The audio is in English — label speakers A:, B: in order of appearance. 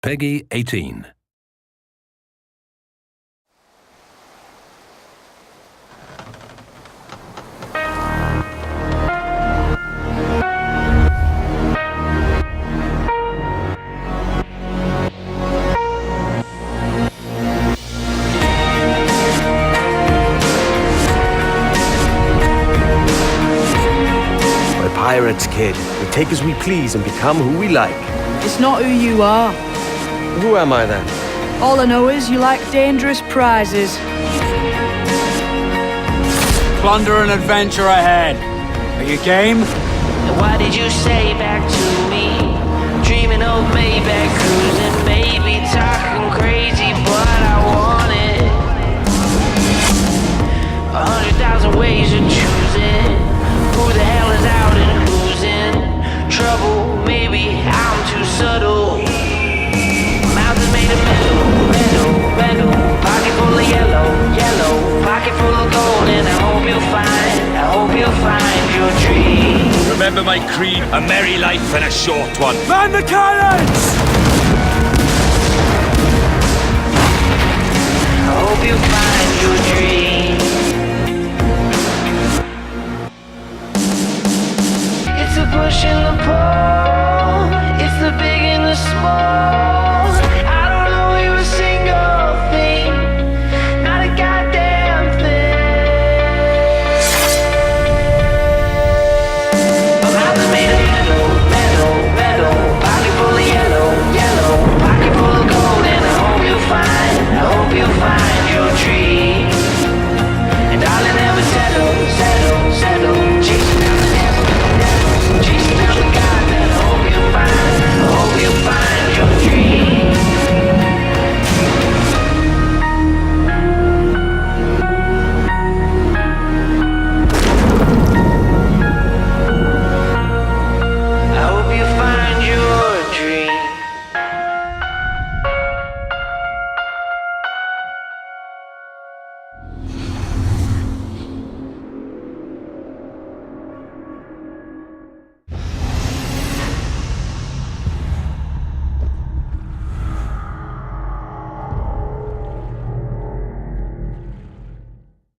A: Peggy 18.
B: We're pirates, kid. We take as we please and become who we like.
C: It's not who you are.
B: Who am I then?
C: All I know is you like dangerous prizes.
D: Plunder and adventure ahead. Are you game?
E: Why did you say back to me? You'll find your dream.
F: Remember my creed, a merry life and a short one.
D: Man the cannons!